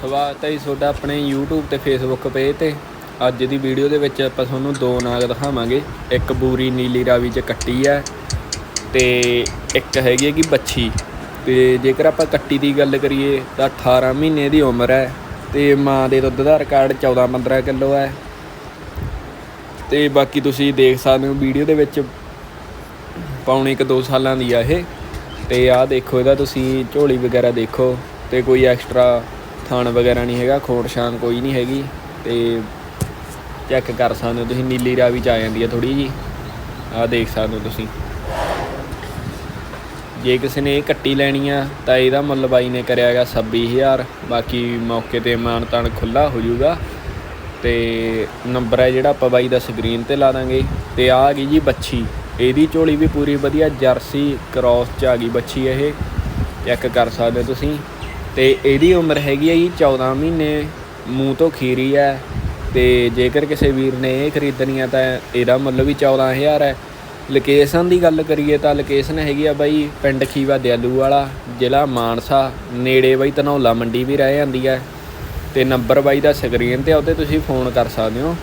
ਸਵਾਗਤ ਹੈ ਜੀ ਤੁਹਾਡਾ ਆਪਣੇ YouTube ਤੇ Facebook ਪੇਜ ਤੇ। ਅੱਜ ਦੀ ਵੀਡੀਓ ਦੇ ਵਿੱਚ ਆਪਾਂ ਤੁਹਾਨੂੰ ਦੋ ਨਾਗ ਦਿਖਾਵਾਂਗੇ। ਇੱਕ ਬੂਰੀ ਨੀਲੀ ਰਾਵੀ ਚ ਕੱਟੀ ਹੈ ਤੇ ਇੱਕ ਹੈਗੀ ਹੈ ਕਿ ਬੱਚੀ ਤੇ ਜੇਕਰ ਆਪਾਂ ਕੱਟੀ ਦੀ ਗੱਲ ਕਰੀਏ ਤਾਂ 18 ਮਹੀਨੇ ਦੀ ਉਮਰ ਹੈ ਤੇ ਮਾਂ ਦੇ ਦੁੱਧ ਦਾ ਰਿਕਾਰਡ 14 15 ਕਿਲੋ ਹੈ। ਤੇ ਬਾਕੀ ਤੁਸੀਂ ਦੇਖ ਸਕਦੇ ਹੋ ਵੀਡੀਓ ਦੇ ਵਿੱਚ ਪੌਣੇ ਇੱਕ 2 ਸਾਲਾਂ ਦੀ ਆ ਇਹ। ਤੇ ਆਹ ਦੇਖੋ ਇਹਦਾ ਤੁਸੀਂ ਝੋਲੀ ਵਗੈਰਾ ਦੇਖੋ ਤੇ ਕੋਈ ਐਕਸਟਰਾ ਖਾਣ ਵਗੈਰਾ ਨਹੀਂ ਹੈਗਾ, ਖੋੜ ਸ਼ਾਨ ਕੋਈ ਨਹੀਂ ਹੈਗੀ ਤੇ ਚੈੱਕ ਕਰ ਸਕਦੇ ਹੋ ਤੁਸੀਂ, ਨੀਲੀ ਰਾਵੀ ਚ ਆ ਜਾਂਦੀ ਹੈ ਥੋੜੀ ਜੀ ਆਹ ਦੇਖ ਸਕਦੇ ਹੋ ਤੁਸੀਂ। ਜੇ ਕਿਸੇ ਨੇ ਇਹ ਕੱਟੀ ਲੈਣੀ ਆ, ਤਾਂ ਇਹਦਾ ਮੁੱਲ ਬਾਈ ਨੇ ਕਰਿਆਗਾ 26000 ਬਾਕੀ ਮੌਕੇ ਤੇ ਮਾਨ ਤਾਨ ਖੁੱਲਾ ਹੋ ਜਾਊਗਾ। ਤੇ ਨੰਬਰ ਹੈ ਜਿਹੜਾ ਆਪਾਂ ਬਾਈ ਦਾ ਸਕਰੀਨ ਤੇ ਲਾ ਦਾਂਗੇ। ਤੇ ਆ ਆ ਗਈ ਜੀ ਬੱਚੀ ਇਹਦੀ ਝੋਲੀ ਵੀ ਪੂਰੀ ਵਧੀਆ, ਜਰਸੀ ਕ੍ਰਾਸ ਚ ਆ ਗਈ ਬੱਚੀ ਇਹ। ਚੈੱਕ ਕਰ ਸਕਦੇ ਹੋ ਤੁਸੀਂ। ਤੇ ਇਹਦੀ ਉਮਰ ਹੈਗੀ ਹੈ ਜੀ 14 ਮਹੀਨੇ, ਮੂੰਹ ਤੋਂ ਖੀਰੀ ਹੈ ਤੇ ਜੇਕਰ ਕਿਸੇ ਵੀਰ ਨੇ ਇਹ ਖਰੀਦਣੀ ਹੈ ਤਾਂ ਇਹਦਾ ਮੁੱਲ ਵੀ 14000 ਹੈ ਲੋਕੇਸ਼ਨ ਦੀ ਗੱਲ ਕਰੀਏ ਤਾਂ ਲੋਕੇਸ਼ਨ ਹੈਗੀ ਆ ਬਾਈ ਪਿੰਡ ਖੀਵਾ ਦਿਆਲੂ ਵਾਲਾ, ਜ਼ਿਲ੍ਹਾ ਮਾਨਸਾ। ਨੇੜੇ ਬਾਈ ਧਨੌਲਾ ਮੰਡੀ ਵੀ ਰਹਿ ਜਾਂਦੀ ਹੈ ਤੇ ਨੰਬਰ ਬਾਈ ਦਾ ਸਕਰੀਨ ਤੇ ਆ, ਉਹਤੇ ਤੁਸੀਂ ਫੋਨ ਕਰ ਸਕਦੇ ਹੋ।